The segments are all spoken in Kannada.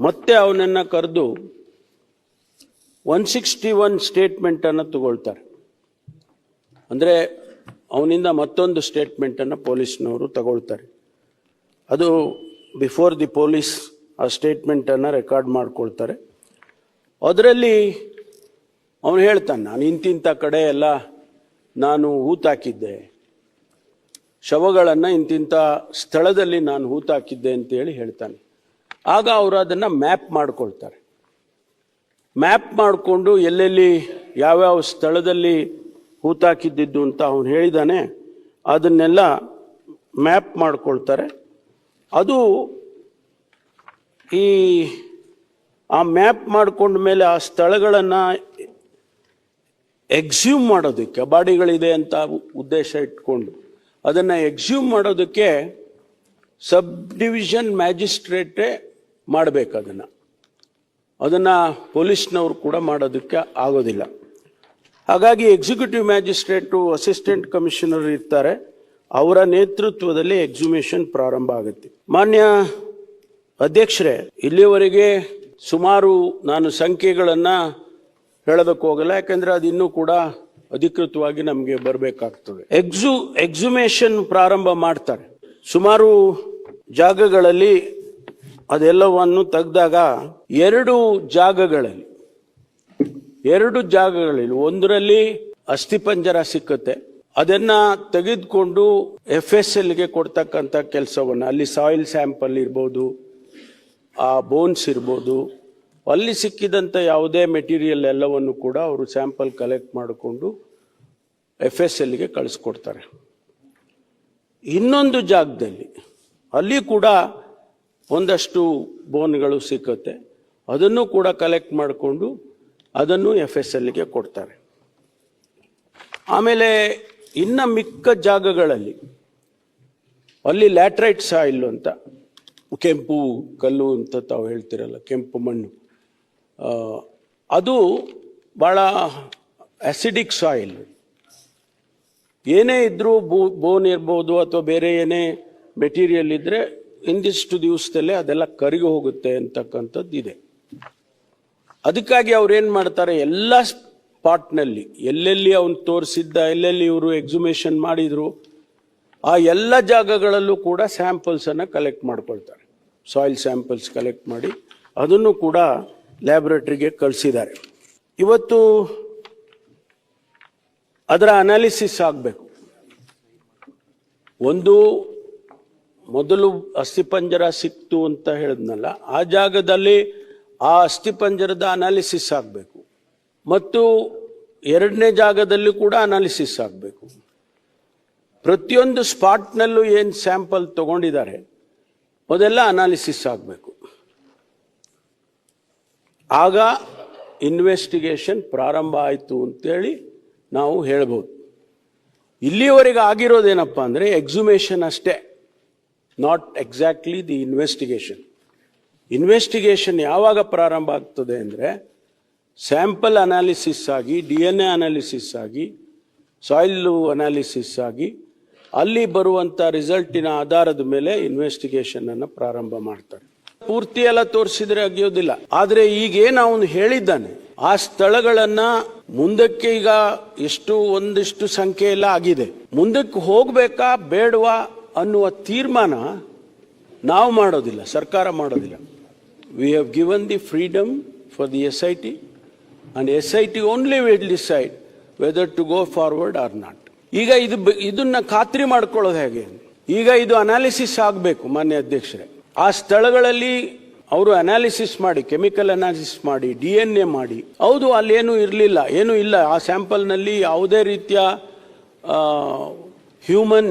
ಮತ್ತೆ ಅವನನ್ನು ಕರೆದು ಒನ್ ಸಿಕ್ಸ್ಟಿ ಒನ್ ಸ್ಟೇಟ್ಮೆಂಟನ್ನು ತಗೊಳ್ತಾರೆ. ಅಂದರೆ ಅವನಿಂದ ಮತ್ತೊಂದು ಸ್ಟೇಟ್ಮೆಂಟನ್ನು ಪೊಲೀಸ್ನವರು ತಗೊಳ್ತಾರೆ. ಅದು ಬಿಫೋರ್ ದಿ ಪೊಲೀಸ್ ಆ ಸ್ಟೇಟ್ಮೆಂಟನ್ನು ರೆಕಾರ್ಡ್ ಮಾಡ್ಕೊಳ್ತಾರೆ. ಅದರಲ್ಲಿ ಅವನು ಹೇಳ್ತಾನೆ, ನಾನು ಇಂತಿಂಥ ಕಡೆ ಎಲ್ಲ ನಾನು ಹೂತಾಕಿದ್ದೆ ಶವಗಳನ್ನು ಇಂತಿಂಥ ಸ್ಥಳದಲ್ಲಿ ನಾನು ಹೂತಾಕಿದ್ದೆ ಅಂತೇಳಿ ಹೇಳ್ತಾನೆ. ಆಗ ಅವರು ಅದನ್ನು ಮ್ಯಾಪ್ ಮಾಡ್ಕೊಳ್ತಾರೆ. ಮ್ಯಾಪ್ ಮಾಡಿಕೊಂಡು ಎಲ್ಲೆಲ್ಲಿ ಯಾವ್ಯಾವ ಸ್ಥಳದಲ್ಲಿ ಹೂತಾಕಿದ್ದಿದ್ದು ಅಂತ ಅವನು ಹೇಳಿದಾನೆ, ಅದನ್ನೆಲ್ಲ ಮ್ಯಾಪ್ ಮಾಡ್ಕೊಳ್ತಾರೆ. ಅದು ಈ, ಆ ಮ್ಯಾಪ್ ಮಾಡಿಕೊಂಡ ಮೇಲೆ ಆ ಸ್ಥಳಗಳನ್ನು ಎಕ್ಸ್ಯೂಮ್ ಮಾಡೋದಕ್ಕೆ ಬಾಡಿಗಳಿದೆ ಅಂತ ಉದ್ದೇಶ ಇಟ್ಕೊಂಡು ಅದನ್ನು ಎಕ್ಸ್ಯೂಮ್ ಮಾಡೋದಕ್ಕೆ ಸಬ್ ಡಿವಿಷನ್ ಮ್ಯಾಜಿಸ್ಟ್ರೇಟೇ ಮಾಡಬೇಕು ಅದನ್ನು ಅದನ್ನು ಪೊಲೀಸ್ನವರು ಕೂಡ ಮಾಡೋದಕ್ಕೆ ಆಗೋದಿಲ್ಲ. ಹಾಗಾಗಿ ಎಕ್ಸಿಕ್ಯೂಟಿವ್ ಮ್ಯಾಜಿಸ್ಟ್ರೇಟು, ಅಸಿಸ್ಟೆಂಟ್ ಕಮಿಷನರ್ ಇರ್ತಾರೆ. ಅವರ ನೇತೃತ್ವದಲ್ಲಿ ಎಕ್ಸಿಮೇಷನ್ ಪ್ರಾರಂಭ ಆಗುತ್ತೆ. ಮಾನ್ಯ ಅಧ್ಯಕ್ಷರೇ, ಇಲ್ಲಿಯವರೆಗೆ ಸುಮಾರು ನಾನು ಸಂಖ್ಯೆಗಳನ್ನು ಹೇಳೋದಕ್ಕೆ ಹೋಗಲ್ಲ, ಯಾಕೆಂದರೆ ಅದು ಇನ್ನೂ ಕೂಡ ಅಧಿಕೃತವಾಗಿ ನಮಗೆ ಬರಬೇಕಾಗ್ತದೆ. ಎಕ್ಸು, ಎಕ್ಸುಮೇಷನ್ ಪ್ರಾರಂಭ ಮಾಡ್ತಾರೆ. ಸುಮಾರು ಜಾಗಗಳಲ್ಲಿ ಅದೆಲ್ಲವನ್ನು ತೆಗೆದಾಗ ಎರಡು ಜಾಗಗಳಲ್ಲಿ ಎರಡು ಜಾಗಗಳಲ್ಲಿ, ಒಂದರಲ್ಲಿ ಅಸ್ಥಿಪಂಜರ ಸಿಕ್ಕುತ್ತೆ. ಅದನ್ನ ತೆಗೆದುಕೊಂಡು ಎಫ್ ಎಸ್ ಎಲ್ಗೆ ಕೊಡ್ತಕ್ಕಂಥ ಕೆಲಸವನ್ನು, ಅಲ್ಲಿ ಸಾಯಿಲ್ ಸ್ಯಾಂಪಲ್ ಇರ್ಬೋದು, ಆ ಬೋನ್ಸ್ ಇರ್ಬೋದು, ಅಲ್ಲಿ ಸಿಕ್ಕಿದಂಥ ಯಾವುದೇ ಮೆಟೀರಿಯಲ್ ಎಲ್ಲವನ್ನು ಕೂಡ ಅವರು ಸ್ಯಾಂಪಲ್ ಕಲೆಕ್ಟ್ ಮಾಡಿಕೊಂಡು ಎಫ್ ಎಸ್ ಎಲ್ಗೆ ಕಳಿಸ್ಕೊಡ್ತಾರೆ. ಇನ್ನೊಂದು ಜಾಗದಲ್ಲಿ, ಅಲ್ಲಿ ಕೂಡ ಒಂದಷ್ಟು ಬೋನ್ಗಳು ಸಿಕ್ಕುತ್ತೆ. ಅದನ್ನು ಕೂಡ ಕಲೆಕ್ಟ್ ಮಾಡಿಕೊಂಡು ಅದನ್ನು ಎಫ್ ಎಸ್ ಎಲ್ಗೆ ಕೊಡ್ತಾರೆ. ಆಮೇಲೆ ಇನ್ನು ಮಿಕ್ಕ ಜಾಗಗಳಲ್ಲಿ ಅಲ್ಲಿ ಲ್ಯಾಟ್ರೈಟ್ ಸಾಯಿಲ್ ಅಂತ ಕೆಂಪು ಕಲ್ಲು ಅಂತ ತಾವು ಹೇಳ್ತಿರಲ್ಲ, ಕೆಂಪು ಮಣ್ಣು. ಅದು ಭಾಳ ಅಸಿಡಿಕ್ ಸಾಯಿಲ್ ಏನೇ ಇದ್ದರೂ ಬೋ ಬೋನ್ ಇರ್ಬೋದು ಅಥವಾ ಬೇರೆ ಏನೇ ಮೆಟೀರಿಯಲ್ ಇದ್ರೆ ಇಂದಿಷ್ಟು ದಿವಸದಲ್ಲೇ ಅದೆಲ್ಲ ಕರಗಿ ಹೋಗುತ್ತೆ ಅಂತಕ್ಕಂಥದ್ದು ಇದೆ. ಅದಕ್ಕಾಗಿ ಅವ್ರೇನು ಮಾಡ್ತಾರೆ, ಎಲ್ಲ ಸ್ಪಾಟ್ನಲ್ಲಿ ಎಲ್ಲೆಲ್ಲಿ ಅವನು ತೋರಿಸಿದ್ದ, ಎಲ್ಲೆಲ್ಲಿ ಇವರು ಎಕ್ಸುಮೇಷನ್ ಮಾಡಿದ್ರು, ಆ ಎಲ್ಲ ಜಾಗಗಳಲ್ಲೂ ಕೂಡ ಸ್ಯಾಂಪಲ್ಸನ್ನು ಕಲೆಕ್ಟ್ ಮಾಡ್ಕೊಳ್ತಾರೆ. ಸಾಯಿಲ್ ಸ್ಯಾಂಪಲ್ಸ್ ಕಲೆಕ್ಟ್ ಮಾಡಿ ಅದನ್ನು ಕೂಡ ಲ್ಯಾಬೊರೇಟ್ರಿಗೆ ಕಳಿಸಿದ್ದಾರೆ. ಇವತ್ತು ಅದರ ಅನಾಲಿಸಿಸ್ ಆಗಬೇಕು. ಒಂದು ಮೊದಲು ಅಸ್ಥಿಪಂಜರ ಸಿಕ್ತು ಅಂತ ಹೇಳಿದ್ನಲ್ಲ, ಆ ಜಾಗದಲ್ಲಿ ಆ ಅಸ್ಥಿಪಂಜರದ ಅನಾಲಿಸಿಸ್ ಆಗಬೇಕು. ಮತ್ತು ಎರಡನೇ ಜಾಗದಲ್ಲಿ ಕೂಡ ಅನಾಲಿಸಿಸ್ ಆಗಬೇಕು. ಪ್ರತಿಯೊಂದು ಸ್ಪಾಟ್ನಲ್ಲೂ ಏನು ಸ್ಯಾಂಪಲ್ ತಗೊಂಡಿದ್ದಾರೆ, ಅದೆಲ್ಲ ಅನಾಲಿಸಿಸ್ ಆಗಬೇಕು. ಆಗ ಇನ್ವೆಸ್ಟಿಗೇಷನ್ ಪ್ರಾರಂಭ ಆಯಿತು ಅಂತೇಳಿ ನಾವು ಹೇಳ್ಬೋದು. ಇಲ್ಲಿಯವರೆಗೆ ಆಗಿರೋದೇನಪ್ಪ ಅಂದರೆ ಎಕ್ಸುಮೇಷನ್ ಅಷ್ಟೇ. Not exactly the investigation investigation ಯಾವಾಗ ಪ್ರಾರಂಭ ಆಗ್ತದೆ ಅಂದರೆ ಸ್ಯಾಂಪಲ್ ಅನಾಲಿಸಿಸ್ ಆಗಿ ಡಿ ಎನ್ ಎ ಅನಾಲಿಸಿಸ್ ಆಗಿ ಸಾಯಿಲ್ ಅನಾಲಿಸಿಸ್ ಆಗಿ, ಅಲ್ಲಿ ಬರುವಂಥ ರಿಸಲ್ಟಿನ ಆಧಾರದ ಮೇಲೆ ಇನ್ವೆಸ್ಟಿಗೇಷನನ್ನು ಪ್ರಾರಂಭ ಮಾಡ್ತಾರೆ. ಪೂರ್ತಿ ಎಲ್ಲ ತೋರಿಸಿದ್ರೆ ಅಗಿಯೋದಿಲ್ಲ. ಆದರೆ ಈಗೇನು ಅವನು ಹೇಳಿದ್ದಾನೆ, ಆ ಸ್ಥಳಗಳನ್ನು ಮುಂದಕ್ಕೆ ಈಗ ಎಷ್ಟು ಒಂದಿಷ್ಟು ಸಂಖ್ಯೆ ಎಲ್ಲ ಆಗಿದೆ. ಮುಂದಕ್ಕೆ ಹೋಗ್ಬೇಕಾ, ಬೇಡವಾ? ಅನ್ನುವ ತೀರ್ಮಾನ ನಾವು ಮಾಡೋದಿಲ್ಲ, ಸರ್ಕಾರ ಮಾಡೋದಿಲ್ಲ. We have given the freedom for the S I T and S I T only will decide whether to go forward or not ಈಗ ಇದು ಇದನ್ನ ಖಾತ್ರಿ ಮಾಡ್ಕೊಳ್ಳೋದು ಹೇಗೆ? ಈಗ ಇದು ಅನಾಲಿಸಿಸ್ ಆಗಬೇಕು, ಮಾನ್ಯ ಅಧ್ಯಕ್ಷರೇ. ಆ ಸ್ಥಳಗಳಲ್ಲಿ ಅವರು ಅನಾಲಿಸಿಸ್ ಮಾಡಿ ಕೆಮಿಕಲ್ ಅನಾಲಿಸಿಸ್ ಮಾಡಿ ಡಿ ಎನ್ ಎ ಮಾಡಿ. ಹೌದು, ಅಲ್ಲೇನು ಇರಲಿಲ್ಲ, ಏನೂ ಇಲ್ಲ. ಆ ಸ್ಯಾಂಪಲ್ನಲ್ಲಿ ಯಾವುದೇ ರೀತಿಯ ಹ್ಯೂಮನ್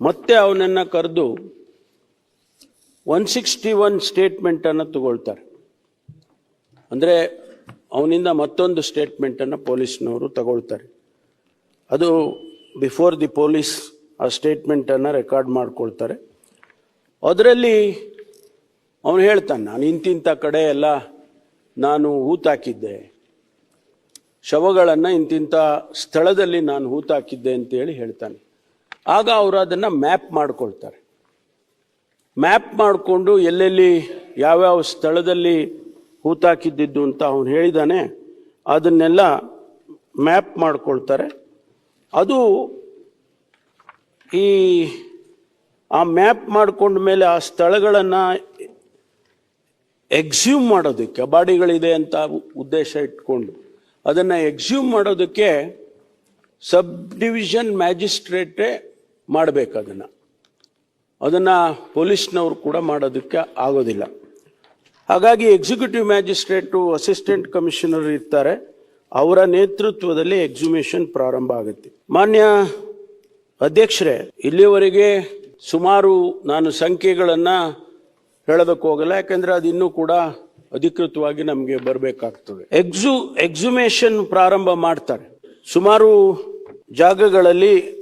ಮತ್ತೆ ಅವನನ್ನ ಕರೆದು ಒನ್ ಸಿಕ್ಸ್ಟಿ ಒನ್ ಸ್ಟೇಟ್ಮೆಂಟನ್ನು ತಗೊಳ್ತಾರೆ. ಅಂದರೆ ಅವನಿಂದ ಮತ್ತೊಂದು ಸ್ಟೇಟ್ಮೆಂಟನ್ನು ಪೊಲೀಸ್ನವರು ತಗೊಳ್ತಾರೆ. ಅದು ಬಿಫೋರ್ ದಿ ಪೊಲೀಸ್ ಆ ಸ್ಟೇಟ್ಮೆಂಟನ್ನು ರೆಕಾರ್ಡ್ ಮಾಡ್ಕೊಳ್ತಾರೆ. ಅದರಲ್ಲಿ ಅವನು ಹೇಳ್ತಾನೆ, ನಾನು ಇಂತಿಂಥ ಕಡೆ ಎಲ್ಲ ನಾನು ಹೂತಾಕಿದ್ದೆ ಶವಗಳನ್ನು ಇಂತಿಂಥ ಸ್ಥಳದಲ್ಲಿ ನಾನು ಹೂತಾಕಿದ್ದೆ ಅಂತೇಳಿ ಹೇಳ್ತಾನೆ. ಆಗ ಅವರು ಅದನ್ನು ಮ್ಯಾಪ್ ಮಾಡ್ಕೊಳ್ತಾರೆ. ಮ್ಯಾಪ್ ಮಾಡಿಕೊಂಡು ಎಲ್ಲೆಲ್ಲಿ ಯಾವ್ಯಾವ ಸ್ಥಳದಲ್ಲಿ ಹೂತಾಕಿದ್ದಿದ್ದು ಅಂತ ಅವನು ಹೇಳಿದಾನೆ, ಅದನ್ನೆಲ್ಲ ಮ್ಯಾಪ್ ಮಾಡ್ಕೊಳ್ತಾರೆ. ಅದು ಈ, ಆ ಮ್ಯಾಪ್ ಮಾಡಿಕೊಂಡ ಮೇಲೆ ಆ ಸ್ಥಳಗಳನ್ನು ಎಕ್ಸ್ಯೂಮ್ ಮಾಡೋದಕ್ಕೆ ಬಾಡಿಗಳಿದೆ ಅಂತ ಉದ್ದೇಶ ಇಟ್ಕೊಂಡು, ಅದನ್ನು ಎಕ್ಸ್ಯೂಮ್ ಮಾಡೋದಕ್ಕೆ ಸಬ್ ಡಿವಿಷನ್ ಮ್ಯಾಜಿಸ್ಟ್ರೇಟೇ ಮಾಡಬೇಕು ಅದನ್ನು. ಅದನ್ನು ಪೊಲೀಸ್ನವರು ಕೂಡ ಮಾಡೋದಕ್ಕೆ ಆಗೋದಿಲ್ಲ. ಹಾಗಾಗಿ ಎಕ್ಸಿಕ್ಯೂಟಿವ್ ಮ್ಯಾಜಿಸ್ಟ್ರೇಟು ಅಸಿಸ್ಟೆಂಟ್ ಕಮಿಷನರ್ ಇರ್ತಾರೆ. ಅವರ ನೇತೃತ್ವದಲ್ಲಿ ಎಕ್ಸಿಮೇಷನ್ ಪ್ರಾರಂಭ ಆಗುತ್ತೆ. ಮಾನ್ಯ ಅಧ್ಯಕ್ಷರೇ ಇಲ್ಲಿಯವರೆಗೆ ಸುಮಾರು ನಾನು ಸಂಖ್ಯೆಗಳನ್ನು ಹೇಳೋದಕ್ಕೆ ಹೋಗಲ್ಲ, ಯಾಕಂದ್ರೆ ಅದು ಇನ್ನೂ ಕೂಡ ಅಧಿಕೃತವಾಗಿ ನಮಗೆ ಬರಬೇಕಾಗ್ತದೆ. ಎಕ್ಸು ಎಕ್ಸುಮೇಷನ್ ಪ್ರಾರಂಭ ಮಾಡ್ತಾರೆ. ಸುಮಾರು ಜಾಗಗಳಲ್ಲಿ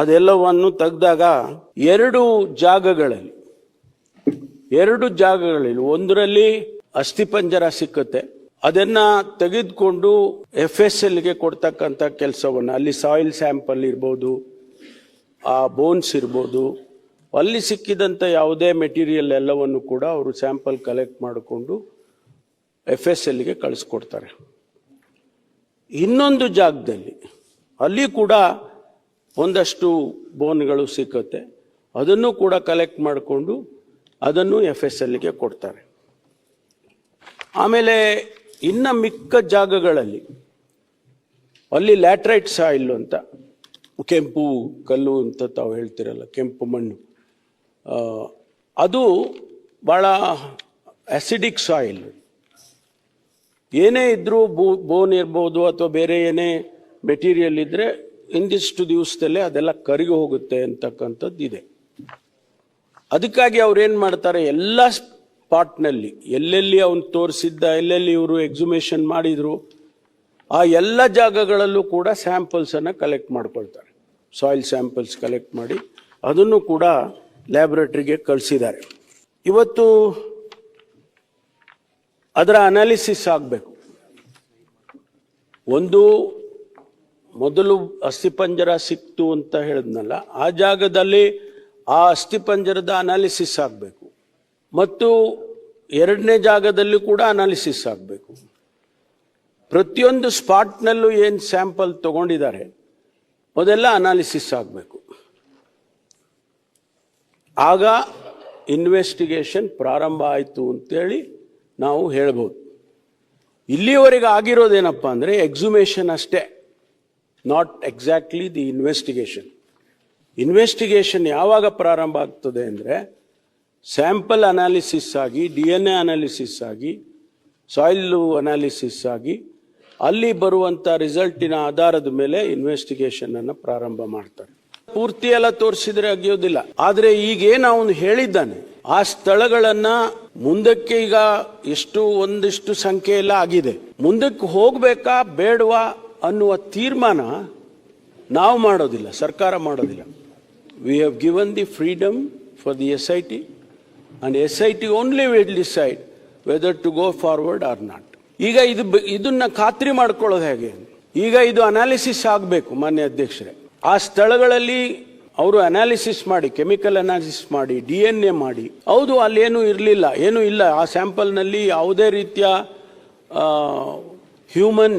ಅದೆಲ್ಲವನ್ನು ತೆಗೆದಾಗ ಎರಡು ಜಾಗಗಳಲ್ಲಿ ಎರಡು ಜಾಗಗಳಲ್ಲಿ, ಒಂದರಲ್ಲಿ ಅಸ್ಥಿಪಂಜರ ಸಿಕ್ಕುತ್ತೆ. ಅದನ್ನ ತೆಗೆದುಕೊಂಡು ಎಫ್ ಎಸ್ ಎಲ್ಗೆ ಕೊಡ್ತಕ್ಕಂಥ ಕೆಲಸವನ್ನು, ಅಲ್ಲಿ ಸಾಯಿಲ್ ಸ್ಯಾಂಪಲ್ ಇರ್ಬೋದು, ಆ ಬೋನ್ಸ್ ಇರ್ಬೋದು, ಅಲ್ಲಿ ಸಿಕ್ಕಿದಂಥ ಯಾವುದೇ ಮೆಟೀರಿಯಲ್ ಎಲ್ಲವನ್ನು ಕೂಡ ಅವರು ಸ್ಯಾಂಪಲ್ ಕಲೆಕ್ಟ್ ಮಾಡಿಕೊಂಡು ಎಫ್ ಎಸ್ ಎಲ್ಗೆ ಕಳಿಸ್ಕೊಡ್ತಾರೆ. ಇನ್ನೊಂದು ಜಾಗದಲ್ಲಿ, ಅಲ್ಲಿ ಕೂಡ ಒಂದಷ್ಟು ಬೋನ್ಗಳು ಸಿಕ್ಕುತ್ತೆ. ಅದನ್ನು ಕೂಡ ಕಲೆಕ್ಟ್ ಮಾಡಿಕೊಂಡು ಅದನ್ನು ಎಫ್ ಎಸ್ ಎಲ್ಗೆ ಕೊಡ್ತಾರೆ. ಆಮೇಲೆ ಇನ್ನು ಮಿಕ್ಕ ಜಾಗಗಳಲ್ಲಿ ಅಲ್ಲಿ ಲ್ಯಾಟ್ರೈಟ್ ಸಾಯಿಲ್ ಅಂತ ಕೆಂಪು ಕಲ್ಲು ಅಂತ ತಾವು ಹೇಳ್ತಿರಲ್ಲ, ಕೆಂಪು ಮಣ್ಣು. ಅದು ಭಾಳ ಆಸಿಡಿಕ್ ಸಾಯಿಲ್ ಏನೇ ಇದ್ರೂ ಬೋನ್ ಇರ್ಬೋದು ಅಥವಾ ಬೇರೆ ಏನೇ ಮೆಟೀರಿಯಲ್ ಇದ್ದರೆ ಇಂದಿಷ್ಟು ದಿವಸದಲ್ಲೇ ಅದೆಲ್ಲ ಕರಗಿ ಹೋಗುತ್ತೆ ಅಂತಕ್ಕಂಥದ್ದು ಇದೆ. ಅದಕ್ಕಾಗಿ ಏನು ಮಾಡ್ತಾರೆ, ಎಲ್ಲ ಸ್ಪಾಟ್ನಲ್ಲಿ ಎಲ್ಲೆಲ್ಲಿ ಅವನು ತೋರಿಸಿದ್ದ, ಎಲ್ಲೆಲ್ಲಿ ಇವರು ಎಕ್ಸುಮೇಷನ್ ಮಾಡಿದ್ರು, ಆ ಎಲ್ಲ ಜಾಗಗಳಲ್ಲೂ ಕೂಡ ಸ್ಯಾಂಪಲ್ಸನ್ನು ಕಲೆಕ್ಟ್ ಮಾಡ್ಕೊಳ್ತಾರೆ. ಸಾಯಿಲ್ ಸ್ಯಾಂಪಲ್ಸ್ ಕಲೆಕ್ಟ್ ಮಾಡಿ ಅದನ್ನು ಕೂಡ ಲ್ಯಾಬ್ರೇಟ್ರಿಗೆ ಕಳಿಸಿದ್ದಾರೆ. ಇವತ್ತು ಅದರ ಅನಾಲಿಸಿಸ್ ಆಗಬೇಕು. ಒಂದು ಮೊದಲು ಅಸ್ಥಿಪಂಜರ ಸಿಕ್ತು ಅಂತ ಹೇಳಿದ್ನಲ್ಲ, ಆ ಜಾಗದಲ್ಲಿ ಆ ಅಸ್ಥಿಪಂಜರದ ಅನಾಲಿಸಿಸ್ ಆಗಬೇಕು. ಮತ್ತು ಎರಡನೇ ಜಾಗದಲ್ಲಿ ಕೂಡ ಅನಾಲಿಸಿಸ್ ಆಗಬೇಕು. ಪ್ರತಿಯೊಂದು ಸ್ಪಾಟ್ನಲ್ಲೂ ಏನು ಸ್ಯಾಂಪಲ್ ತಗೊಂಡಿದ್ದಾರೆ, ಅದೆಲ್ಲ ಅನಾಲಿಸಿಸ್ ಆಗಬೇಕು. ಆಗ ಇನ್ವೆಸ್ಟಿಗೇಷನ್ ಪ್ರಾರಂಭ ಆಯಿತು ಅಂತೇಳಿ ನಾವು ಹೇಳ್ಬೋದು. ಇಲ್ಲಿಯವರೆಗೆ ಆಗಿರೋದೇನಪ್ಪ ಅಂದರೆ ಎಕ್ಸುಮೇಷನ್ ಅಷ್ಟೇ. Not exactly the investigation investigation ಯಾವಾಗ ಪ್ರಾರಂಭ ಆಗ್ತದೆ ಅಂದರೆ ಸ್ಯಾಂಪಲ್ ಅನಾಲಿಸಿಸ್ ಆಗಿ ಡಿ ಎನ್ ಎ ಅನಾಲಿಸಿಸ್ ಆಗಿ ಸಾಯಿಲ್ ಅನಾಲಿಸಿಸ್ ಆಗಿ ಅಲ್ಲಿ ಬರುವಂಥ ರಿಸಲ್ಟಿನ ಆಧಾರದ ಮೇಲೆ ಇನ್ವೆಸ್ಟಿಗೇಷನನ್ನು ಪ್ರಾರಂಭ ಮಾಡ್ತಾರೆ. ಪೂರ್ತಿ ಎಲ್ಲ ತೋರಿಸಿದ್ರೆ ಅಗಿಯೋದಿಲ್ಲ. ಆದರೆ ಈಗೇನು ಅವನು ಹೇಳಿದ್ದಾನೆ, ಆ ಸ್ಥಳಗಳನ್ನು ಮುಂದಕ್ಕೆ ಈಗ ಎಷ್ಟು ಒಂದಿಷ್ಟು ಸಂಖ್ಯೆ ಎಲ್ಲ ಆಗಿದೆ. ಮುಂದಕ್ಕೆ ಹೋಗ್ಬೇಕಾ ಬೇಡವಾ? ಅನ್ನುವ ತೀರ್ಮಾನ ನಾವು ಮಾಡೋದಿಲ್ಲ, ಸರ್ಕಾರ ಮಾಡೋದಿಲ್ಲ. We have given the freedom for the S I T and S I T only will decide whether to go forward or not ಈಗ ಇದು ಇದನ್ನ ಖಾತ್ರಿ ಮಾಡ್ಕೊಳ್ಳೋದು ಹೇಗೆ? ಈಗ ಇದು ಅನಾಲಿಸಿಸ್ ಆಗಬೇಕು, ಮಾನ್ಯ ಅಧ್ಯಕ್ಷರೇ. ಆ ಸ್ಥಳಗಳಲ್ಲಿ ಅವರು ಅನಾಲಿಸಿಸ್ ಮಾಡಿ ಕೆಮಿಕಲ್ ಅನಾಲಿಸಿಸ್ ಮಾಡಿ ಡಿ ಎನ್ ಎ ಮಾಡಿ. ಹೌದು, ಅಲ್ಲೇನೂ ಇರಲಿಲ್ಲ, ಏನೂ ಇಲ್ಲ. ಆ ಸ್ಯಾಂಪಲ್ನಲ್ಲಿ ಯಾವುದೇ ರೀತಿಯ ಹ್ಯೂಮನ್